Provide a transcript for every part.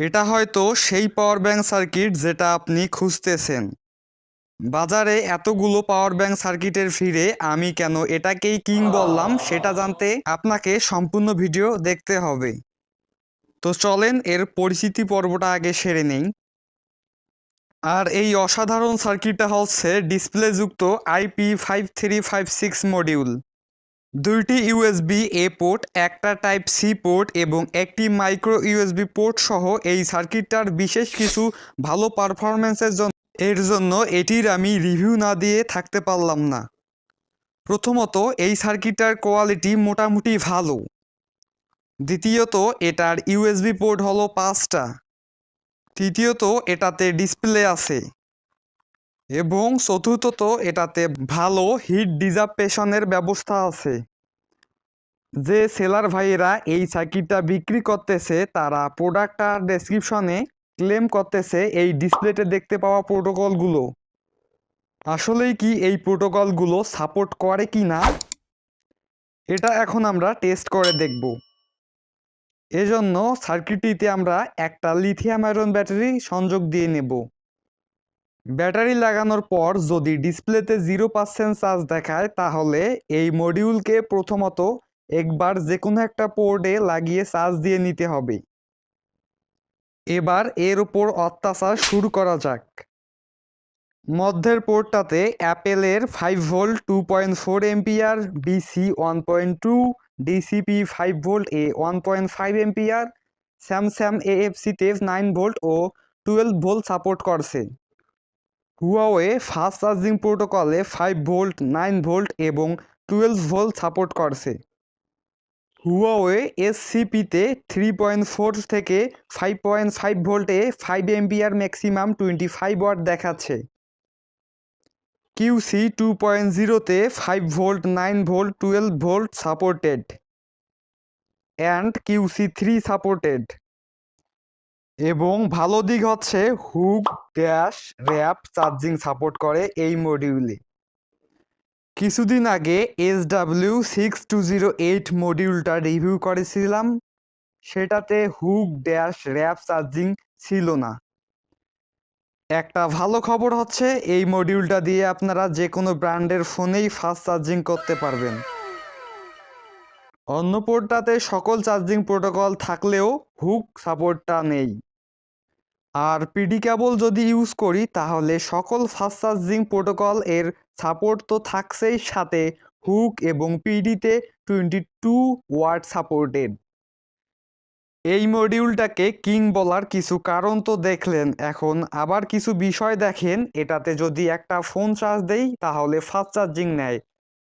এটা হয়তো সেই পাওয়ার ব্যাংক সার্কিট যেটা আপনি খুঁজতেছেন। বাজারে এতগুলো পাওয়ার ব্যাংক সার্কিটের ফিরে আমি কেন এটাকেই কিং বললাম সেটা জানতে আপনাকে সম্পূর্ণ ভিডিও দেখতে হবে। তো চলেন এর পরিচিতি পর্বটা আগে সেরে নেই। আর এই অসাধারণ সার্কিটটা হচ্ছে ডিসপ্লেযুক্ত IP five three five six module দুইটি ইউএসবি এ পোর্ট, একটা টাইপ সি পোর্ট এবং একটি মাইক্রো ইউএসবি পোর্ট সহ এই সার্কিটটার বিশেষ কিছু ভালো পারফরমেন্সের জন্য এর জন্য এটির আমি রিভিউ না দিয়ে থাকতে পারলাম না। প্রথমত, এই সার্কিটটার কোয়ালিটি মোটামুটি ভালো। দ্বিতীয়ত, এটার ইউএসবি পোর্ট হলো পাঁচটা। তৃতীয়ত, এটাতে ডিসপ্লে আছে। এবং চতুর্থত, এটাতে ভালো হিট ডিজাপেশনের ব্যবস্থা আছে। যে সেলার ভাইয়েরা এই সার্কিটটা বিক্রি করতেছে, তারা প্রোডাক্টটার ডেসক্রিপশনে ক্লেম করতেছে এই ডিসপ্লেতে দেখতে পাওয়া প্রোটোকলগুলো আসলেই কি এই প্রোটোকলগুলো সাপোর্ট করে কি না? এটা এখন আমরা টেস্ট করে দেখব। এজন্য সার্কিটটিতে আমরা একটা লিথিয়াম আয়রন ব্যাটারি সংযোগ দিয়ে নেব। ব্যাটারি লাগানোর পর যদি ডিসপ্লেতে জিরো পার্সেন্ট চার্জ দেখায়, তাহলে এই মডিউলকে প্রথমত একবার যে কোনো একটা পোর্টে লাগিয়ে চার্জ দিয়ে নিতে হবে। এবার এর উপর অত্যাচার শুরু করা যাক। মধ্যের পোর্টটাতে অ্যাপেলের five volt two point four ampere BC one point two DCP five volt এ one point five ampere Samsung এএফসিতে nine volt ও টুয়েলভ ভোল্ট সাপোর্ট করছে। হুয়াওয়ে ফাস্ট চার্জিং প্রোটোকলে ফাইভ ভোল্ট নাইন ভোল্ট এবং টুয়েলভ ভোল্ট সাপোর্ট করছে। Huawei S এসসিপিতে three point four থেকে five point five ভোল্টে five ampere maximum twenty five watt দেখাচ্ছে QC two point জিরোতে five volt nine volt twelve volt supported and QC three supported এবং ভালো দিক হচ্ছে VOOC dash wrap charging support করে এই মডিউলে কিছুদিন আগে S W six two zero eight মডিউলটা review করেছিলাম। সেটাতে হুক, ড্যাশ, র্যাপ চার্জিং ছিল না। একটা ভালো খবর হচ্ছে, এই মডিউলটা দিয়ে আপনারা যে কোনো ব্র্যান্ডের ফোনেই ফাস্ট চার্জিং করতে পারবেন। অন্য পোর্টটাতে সকল চার্জিং প্রোটোকল থাকলেও হুক সাপোর্টটা নেই। আর পিডি কেবল যদি ইউজ করি, তাহলে সকল ফাস্ট চার্জিং প্রোটোকল এর সাপোর্ট তো থাকছেই সাথে হুক এবং পিডিতে টোয়েন্টি টু ওয়াট সাপোর্টেড এই মডিউলটাকে কিং বলার কিছু কারণ তো দেখলেন। এখন আবার কিছু বিষয় দেখেন, এটাতে যদি একটা ফোন চার্জ দেই, তাহলে ফাস্ট চার্জিং নেয়।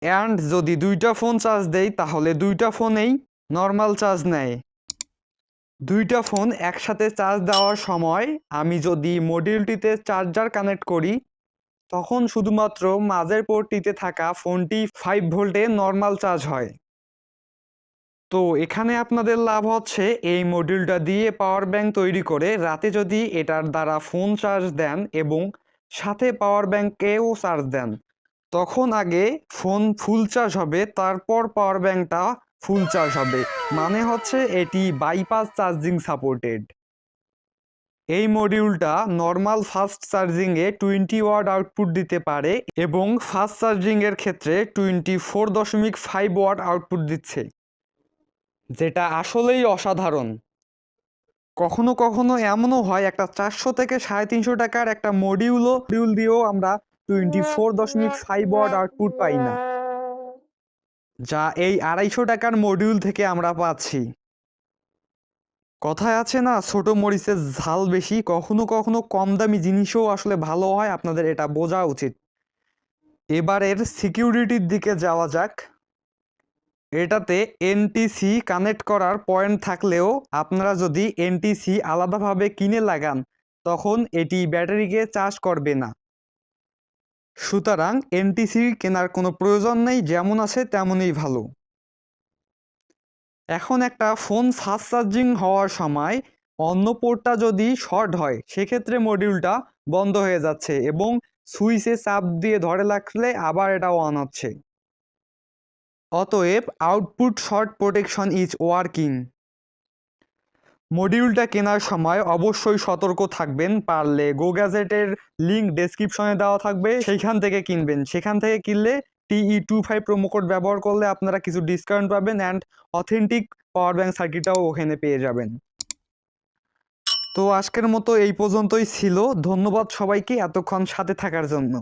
অ্যান্ড যদি দুইটা ফোন চার্জ দেই, তাহলে দুইটা ফোনেই নর্মাল চার্জ নেয়। দুইটা ফোন একসাথে চার্জ দেওয়ার সময় আমি যদি মডিউলটিতে চার্জার কানেক্ট করি, তখন শুধুমাত্র মাঝের পোর্টটিতে থাকা ফোনটি ফাইভ ভোল্টে নর্মাল চার্জ হয়। তো এখানে আপনাদের লাভ হচ্ছে এই মডিউলটা দিয়ে পাওয়ার ব্যাংক তৈরি করে রাতে যদি এটার দ্বারা ফোন চার্জ দেন এবং সাথে পাওয়ার ব্যাংকেও চার্জ দেন, তখন আগে ফোন ফুল চার্জ হবে, তারপর পাওয়ার ব্যাংকটা ফুল চার্জ হবে। মানে হচ্ছে এটি বাইপাস চার্জিং সাপোর্টেড এই মডিউলটা নর্মাল ফাস্ট চার্জিংয়ে টোয়েন্টি ওয়াট আউটপুট দিতে পারে এবং ফাস্ট চার্জিংয়ের ক্ষেত্রে টোয়েন্টি ফোর দশমিক ফাইভ ওয়াট আউটপুট দিচ্ছে, যেটা আসলেই অসাধারণ। কখনো কখনো এমনও হয়, একটা চারশো থেকে সাড়ে তিনশো টাকার একটা মডিউলও মডিউল দিয়েও আমরা টোয়েন্টি ফোর দশমিক ফাইভ ওয়াট আউটপুট পাই না। যা এই আড়াইশো টাকার মডিউল থেকে আমরা পাচ্ছি। কথায় আছে না, ছোট মরিচের ঝাল বেশি, কখনো কখনো কম দামি জিনিসও আসলে ভালো হয়, আপনাদের এটা বোঝা উচিত। এবারের সিকিউরিটির দিকে যাওয়া যাক। এটাতে এনটিসি কানেক্ট করার পয়েন্ট থাকলেও আপনারা যদি এনটিসি আলাদাভাবে কিনে লাগান, তখন এটি ব্যাটারিকে চার্জ করবে না। সুতরাং এনটিসি কেনার কোনো প্রয়োজন নেই, যেমন আছে তেমনই ভালো। এখন একটা ফোন ফাস্ট চার্জিং হওয়ার সময় অন্য পোর্টটা যদি শর্ট হয়, সেক্ষেত্রে মডিউলটা বন্ধ হয়ে যাচ্ছে এবং সুইচে চাপ দিয়ে ধরে রাখলে আবার এটা অন হচ্ছে। অতএব output short protection is working মডিউলটা কেনার সময় অবশ্যই সতর্ক থাকবেন, পারলে গো গ্যাজেটের লিঙ্ক ডেসক্রিপশনে দেওয়া থাকবে, সেইখান থেকে কিনবেন। সেখান থেকে কিনলে টিই টু ফাইভ কোড ব্যবহার করলে আপনারা কিছু ডিসকাউন্ট পাবেন অ্যান্ড অথেন্টিক পাওয়ার ব্যাংক সার্কিটটাও ওখানে পেয়ে যাবেন। তো আজকের মতো এই পর্যন্তই ছিল। ধন্যবাদ সবাইকে এতক্ষণ সাথে থাকার জন্য।